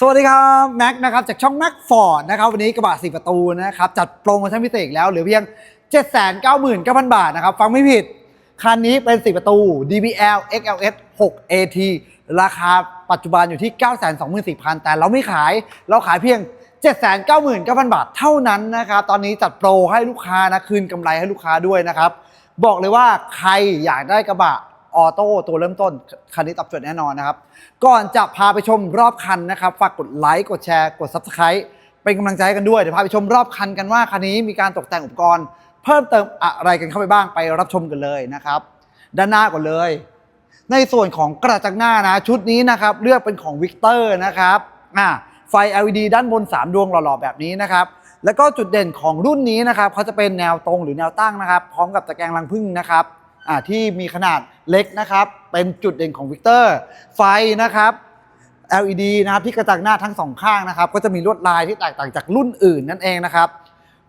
สวัสดีครับแม็กนะครับจากช่องแม็กฟอร์ดนะครับวันนี้กระบะสี่ประตูนะครับจัดโปรโมชั่นพิเศษแล้วเหลือเพียง 799,000 บาทนะครับฟังไม่ผิด คันนี้เป็น4ประตู DBL XLS 6 AT ราคาปัจจุบันอยู่ที่ 924,000 แต่เราไม่ขายเราขายเพียง 799,000 บาทเท่านั้นนะครับตอนนี้จัดโปรให้ลูกค้านะคืนกำไรให้ลูกค้าด้วยนะครับบอกเลยว่าใครอยากได้กระบะ ออโต้ตัวเริ่มต้น คันนี้ตอบโจทย์แน่นอนนะครับ ก่อนจะพาไปชมรอบคันนะครับ ฝากกดไลค์ กดแชร์ กด Subscribe เป็นกำลังใจให้กันด้วย เดี๋ยวพาไปชมรอบคันกันว่า คันนี้มีการตกแต่งอุปกรณ์ เพิ่มเติมอะไรกันเข้าไปบ้างไปรับชมกันเลยนะครับ ด้านหน้าก่อนเลย ในส่วนของกระจังหน้านะ ชุดนี้นะครับ เลือกเป็นของวิกเตอร์นะครับอ่าไฟ LED ด้านบน 3 ดวงหล่อๆแบบนี้นะครับแล้วก็จุดเด่นของรุ่นนี้นะครับเขาจะเป็นแนวตรงหรือแนวตั้งนะครับ พร้อมกับตะแกรงรังผึ้งนะครับที่มีขนาด เล็กนะครับ เป็นจุดเด่นของวิกเตอร์ ไฟนะครับ LED นะครับที่กระจังหน้าทั้งสองข้างนะครับ ก็จะมีลวดลายที่แตกต่างจากรุ่นอื่นนั่นเองนะครับ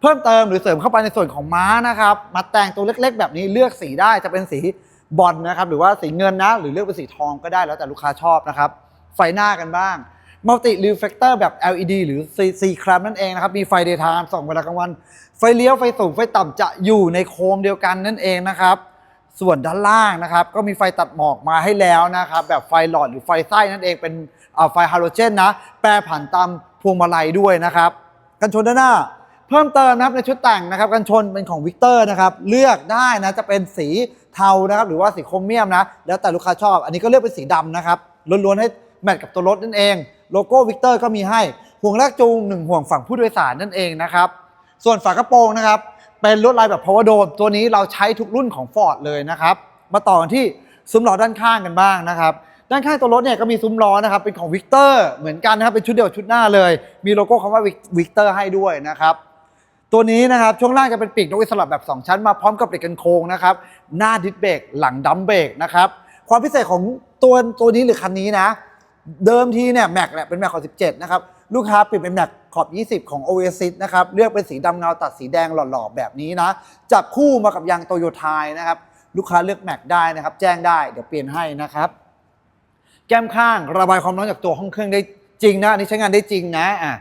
เพิ่มเติมหรือเสริมเข้าไปในส่วนของม้านะครับ มาแต่งตัวเล็กๆ แบบนี้เลือกสีได้จะเป็นสีบอลนะครับ หรือว่าสีเงินนะ หรือเลือกเป็นสีทองก็ได้แล้วแต่ลูกค้าชอบนะครับ ไฟหน้ากันบ้างมัลติรีเฟกเตอร์แบบ LED หรือ C คร a m นั่นเองนะครับ มีไฟเดย์ไทม์ส่องเวลากลางวัน ไฟเลี้ยว ไฟสูง ไฟต่ำจะอยู่ในโคมเดียวกันนั่นเองนะครับ ส่วนด้านล่างนะครับ ก็มีไฟตัดหมอกมาให้แล้วนะครับ แบบไฟหลอดหรือไฟไส้นั่นเองเป็นไฟฮาโลเจนนะ แปรผันตามพวงมาลัยด้วยนะครับ กันชนด้านหน้า เพิ่มเติมนะครับในชุดแต่งนะครับ กันชนเป็นของวิกเตอร์นะครับ เลือกได้นะจะเป็นสีเทานะครับ หรือว่าสีโครเมียมนะ แล้วแต่ลูกค้าชอบ อันนี้ก็เลือกเป็นสีดำนะครับล้วนๆให้แมทกับตัวรถนั่นเอง โลโก้วิกเตอร์ก็มีให้ห่วงลากจูงหนึ่งห่วงฝั่งผู้โดยสารนั่นเองนะครับ ส่วนฝากระโปรงนะครับ เป็นลวดลายแบบ power dome ตัวนี้เราใช้ทุกรุ่นของ Ford เลยนะครับ มาต่อกันที่ซุ้มล้อด้านข้างกันบ้างนะครับ ด้านข้างตัวรถเนี่ยก็มีซุ้มล้อนะครับ เป็นของวิกเตอร์เหมือนกันนะครับ เป็นชุดเดียวกับชุดหน้าเลย มีโลโก้คำว่าวิกเตอร์ให้ด้วยนะครับ ตัวนี้นะครับช่วงล่างจะเป็นปีกนกอิสระแบบ 2 ชั้นมาพร้อมกับเหล็กกันโค้งนะครับ หน้าดิสเบรกหลังดัมเบรกนะครับ ความพิเศษของตัวตัวนี้หรือคันนี้นะ เดิมทีเนี่ยแม็กเนี่ยเป็นแม็กขอบ17 นะครับ ลูกค้าเปลี่ยนเป็นแม็กขอบ 20 ของ Oasis นะครับ เลือกเป็นสีดำเงาตัดสีแดงหล่อๆ แบบนี้นะ จับคู่มากับยางโตโยต้านะครับ ลูกค้าเลือกแม็กได้นะครับ แจ้งได้เดี๋ยวเปลี่ยนให้นะครับ แก้มข้างระบายความร้อนจากตัวห้องเครื่องได้จริงนะอันนี้ใช้งานได้จริงนะอะ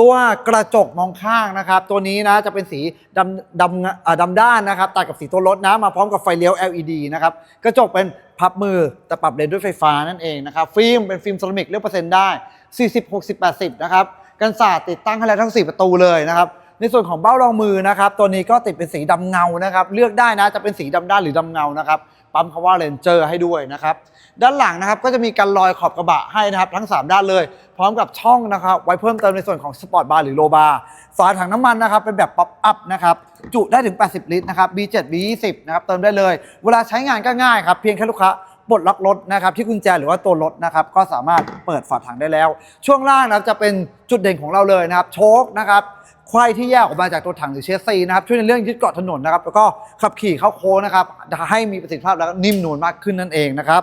ตัวกระจกมองข้างนะครับ ตัวนี้นะจะเป็นสีดำดำดำด้านนะครับตัดกับสีตัวรถนะมาพร้อมกับไฟเลี้ยว LED นะครับกระจกเป็นพับมือแต่ปรับเลนด้วยไฟฟ้านั่นเองนะครับฟิล์มเป็นฟิล์มเซรามิกเลือกเปอร์เซ็นต์ได้ 40 60 80 นะครับกันศาสตร์ติดตั้งให้แล้วทั้ง 4 ประตูเลยนะครับในส่วนของเบ้ารองมือนะครับตัวนี้ก็ติดเป็นสีดำเงานะครับเลือกได้นะจะเป็นสีดำด้านหรือดำเงานะครับ ปั๊มคำว่าเรนเจอร์ให้ด้วยนะครับ ด้านหลังนะครับก็จะมีการลอยขอบกระบะให้นะครับ ทั้ง 3 ด้านเลย พร้อมกับช่องนะครับ ไว้เพิ่มเติมในส่วนของสปอร์ตบาร์หรือโลบาร์ฝาถังน้ำมันนะครับเป็นแบบป๊อปอัพนะครับจุได้ถึง 80 ลิตรนะครับ B7 B20 นะครับเติมได้เลย เวลาใช้งานก็ง่ายครับเพียงแค่ลูกค้าปลดล็อกรถนะครับที่กุญแจหรือว่าตัวรถนะครับก็สามารถเปิดฝาถังได้แล้ว ช่วงล่างนะครับจะเป็นจุดเด่นของเราเลยนะครับโชคนะครับ ควายที่แยกออกมาจากตัวถังหรือเชสซีนะครับช่วยในเรื่องยึดเกาะถนนนะครับแล้วก็ขับขี่เข้าโค้งนะครับให้มีประสิทธิภาพแล้วก็นิ่มนวลมากขึ้นนั่นเองนะครับ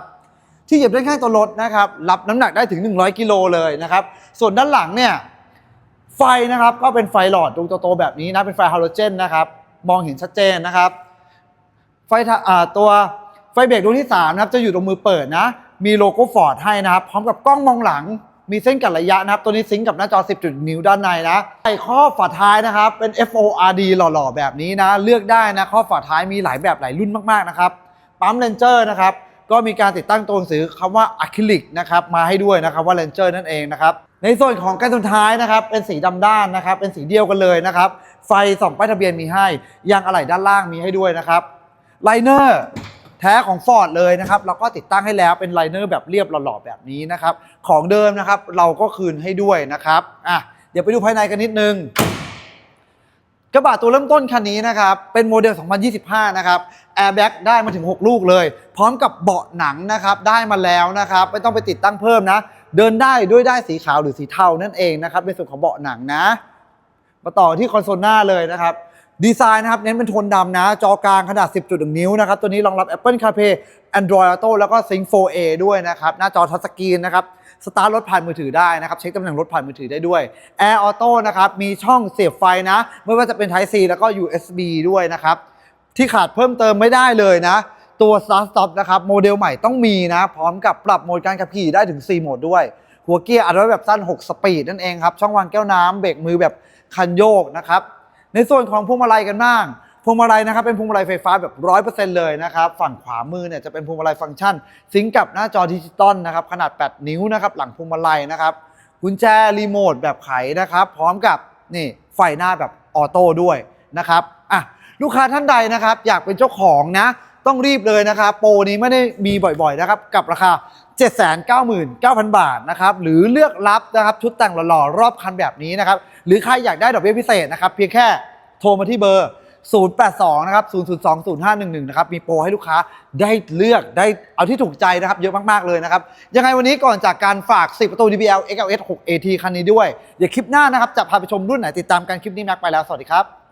ที่เหยียบด้านข้างตัวรถนะครับรับน้ำหนักได้ถึง 100 กิโลเลยนะครับส่วนด้านหลังเนี่ยไฟนะครับก็เป็นไฟหลอดดวงโตๆแบบนี้นะเป็นไฟฮาโลเจนนะครับมองเห็นชัดเจนนะครับไฟตัวไฟเบรกดวงที่3นะครับจะอยู่ตรงมือเปิดนะมีโลโก้ฟอร์ดให้นะครับพร้อมกับกล้องมองหลัง มีเส้นกัดระยะนะครับ ตัวนี้ซิงกับหน้าจอ 10 จุดนิ้วด้านในนะไฟครอฝาท้ายนะครับ เป็น FORD หล่อๆ แบบนี้นะ เลือกได้นะครอฝาท้ายมีหลายแบบหลายรุ่นมากๆ นะครับ ปั๊มเลนเจอร์นะครับ ก็มีการติดตั้งตัวหนังสือคำว่าอะคริลิกนะครับ มาให้ด้วยนะครับว่าเลนเจอร์นั่นเองนะครับ ในส่วนของกันชนท้ายนะครับ เป็นสีดำด้านนะครับ เป็นสีเดียวกันเลยนะครับ ไฟส่องป้ายทะเบียนมีให้ ยางอะไหล่ด้านล่างมีให้ด้วยนะครับ ไลเนอร์ แท้ของ Ford เลยนะครับเราก็ติดตั้งให้แล้วเป็นไลเนอร์แบบเรียบหล่อๆแบบนี้นะครับ ของเดิมนะครับเราก็คืนให้ด้วยนะครับอะเดี๋ยวไปดูภายในกันนิดนึงกระบะตัวเริ่มต้นคันนี้นะครับ เป็นโมเดล 2025 นะครับแอร์แบ็กได้มาถึง 6 ลูกเลย พร้อมกับเบาะหนังนะครับ ได้มาแล้วนะครับ ไม่ต้องไปติดตั้งเพิ่มนะ เดินได้ด้วยได้สีขาวหรือสีเทานั่นเองนะครับในส่วนของเบาะหนังนะ มาต่อที่คอนโซลหน้าเลยนะครับ ดีไซน์นะครับ เน้นเป็นโทนดำนะ จอกลางขนาด 10.1 นิ้วนะครับ ตัวนี้รองรับ Apple CarPlay Android Auto แล้วก็ Sync 4A ด้วยนะครับ หน้าจอทัชสกรีนนะครับ สตาร์ทรถผ่านมือถือได้นะครับ เช็คตำแหน่งรถผ่านมือถือได้ด้วย Air Auto นะครับ มีช่องเสียบไฟนะ ไม่ว่าจะเป็น Type C แล้วก็ USB ด้วยนะครับ ที่ขาดเพิ่มเติมไม่ได้เลยนะ ตัว Start Stop นะครับ โมเดลใหม่ต้องมีนะ พร้อมกับปรับโหมดการขับขี่ได้ถึง 4 โหมดด้วย หัวเกียร์อัดไว้แบบสั้น 6 สปีดนั่นเองครับ ช่องวางแก้วน้ำเบรกมือแบบคันโยกนะครับ ในส่วนของพวงมาลัยกันบ้าง พวงมาลัยนะครับเป็นพวงมาลัยไฟฟ้าแบบร้อยเปอร์เซ็นต์เลยนะครับฝั่งขวามือเนี่ยจะเป็นพวงมาลัยฟังก์ชันซิงก์กับหน้าจอดิจิตอลนะครับขนาด 8 นิ้วนะครับหลังพวงมาลัยนะครับกุญแจรีโมทแบบไขนะครับพร้อมกับนี่ไฟหน้าแบบออโต้ด้วยนะครับอะลูกค้าท่านใดนะครับ อยากเป็นเจ้าของนะ ต้องรีบเลยนะครับ โปรนี้ไม่ได้มีบ่อยๆนะครับ กับราคา 799,000 บาทนะครับหรือเลือกรับนะครับชุดแต่งหล่อๆรอบคันแบบนี้นะครับหรือใครอยากได้ดอกเบี้ยพิเศษนะครับเพียงแค่โทรมาที่เบอร์ 082 นะครับ 002 0511 นะครับ มีโปรให้ลูกค้าได้เลือกได้เอาที่ถูกใจนะครับ เยอะมาก ๆ เลยนะครับ ยังไงวันนี้ก่อนจากการฝาก 10 ประตู DBL XLS 6 AT คันนี้ด้วย เดี๋ยวคลิปหน้านะครับ จะพาไปชมรุ่นไหนติดตามกันคลิปนี้แม็กไปแล้ว สวัสดีครับ